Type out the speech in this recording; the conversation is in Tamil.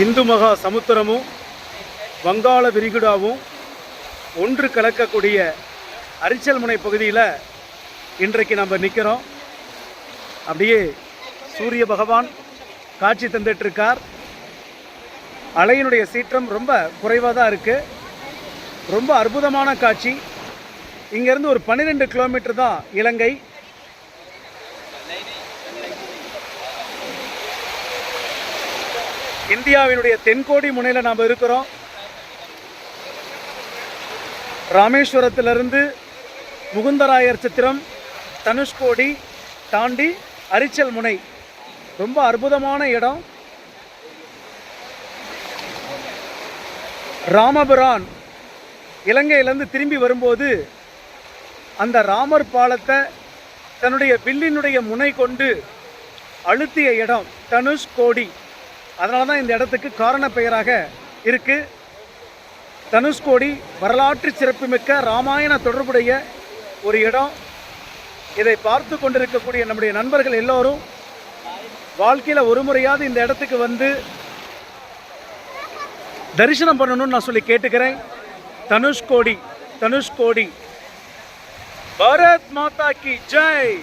ஹிந்து மகா சமுத்திரமும் வங்காள விரிகுடாவும் ஒன்று கலக்கக்கூடிய அரிச்சல்முனை பகுதியில் இன்றைக்கு நம்ம நிற்கிறோம் அப்படியே சூரிய பகவான் காட்சி தந்துட்டுருக்கார். அலையினுடைய சீற்றம் ரொம்ப குறைவாக தான் இருக்குது ரொம்ப அற்புதமான காட்சி. இங்கேருந்து ஒரு பன்னிரெண்டு கிலோமீட்டர் தான் இலங்கை. இந்தியாவினுடைய தென்கோடி முனையில் நாம் இருக்கிறோம். ராமேஸ்வரத்திலிருந்து முகுந்தராயர் சித்திரம் தனுஷ்கோடி தாண்டி அரிச்சல் முனை. ரொம்ப அற்புதமான இடம். ராமபுரான் இலங்கையிலேருந்து திரும்பி வரும்போது அந்த ராமர் பாலத்தை தன்னுடைய வில்லினுடைய முனை கொண்டு அழுத்திய இடம் தனுஷ்கோடி. அதனால தான் இந்த இடத்துக்கு காரண பெயராக இருக்குது தனுஷ்கோடி வரலாற்று சிறப்புமிக்க ராமாயண தொடர்புடைய ஒரு இடம். இதை பார்த்து கொண்டிருக்கக்கூடிய நம்முடைய நண்பர்கள் எல்லோரும் வாழ்க்கையில் ஒரு முறையாவது இந்த இடத்துக்கு வந்து தரிசனம் பண்ணணும்னு நான் சொல்லி கேட்டுக்கிறேன். தனுஷ்கோடி தனுஷ்கோடி பாரத் மாதா கி ஜெய்!